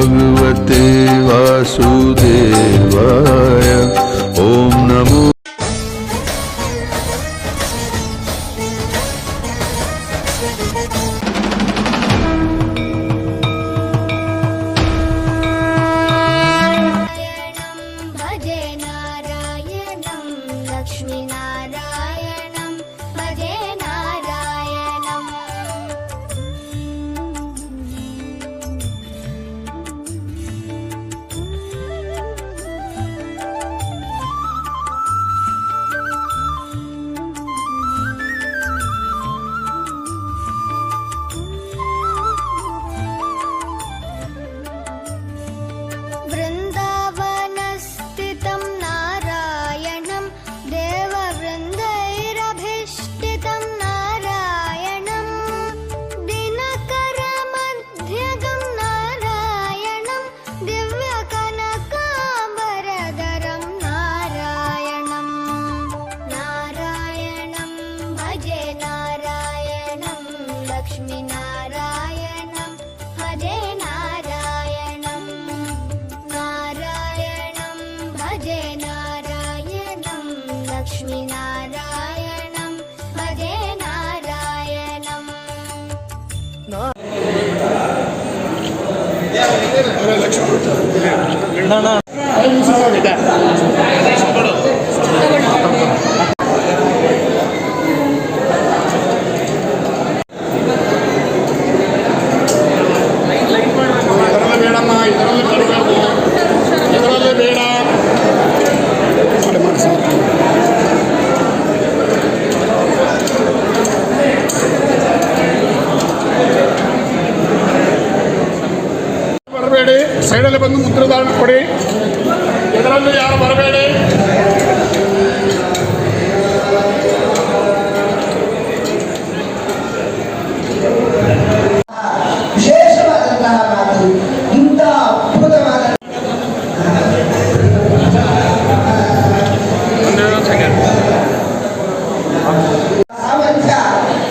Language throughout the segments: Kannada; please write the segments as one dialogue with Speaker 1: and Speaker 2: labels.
Speaker 1: भगवते वासुदेवाय ॐ नमो
Speaker 2: भजे नारायणं लक्ष्मीनारायण नारायणं लक्ष्मीनारायणं भजे नारायणम् ಸೈಡಲ್ಲಿ ಬಂದು ಮುದ್ರಧಾರಣ ಕೊಡಿ.
Speaker 3: ಇದರಲ್ಲೂ ಯಾರು ಬರಬೇಡಿ.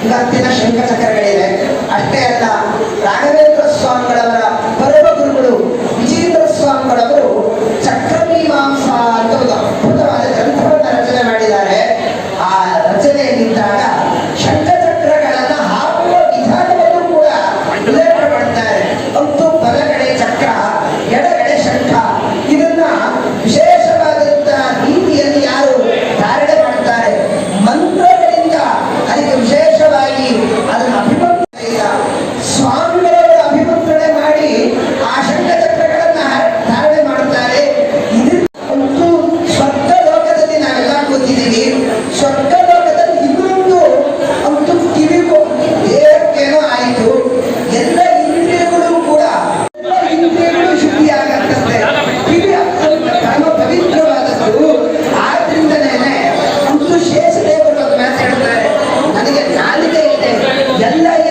Speaker 3: ಇವತ್ತಿನ ಶಂಕಚಕ್ರಗಳಿವೆ ಅಷ್ಟೇ ಅಲ್ಲ la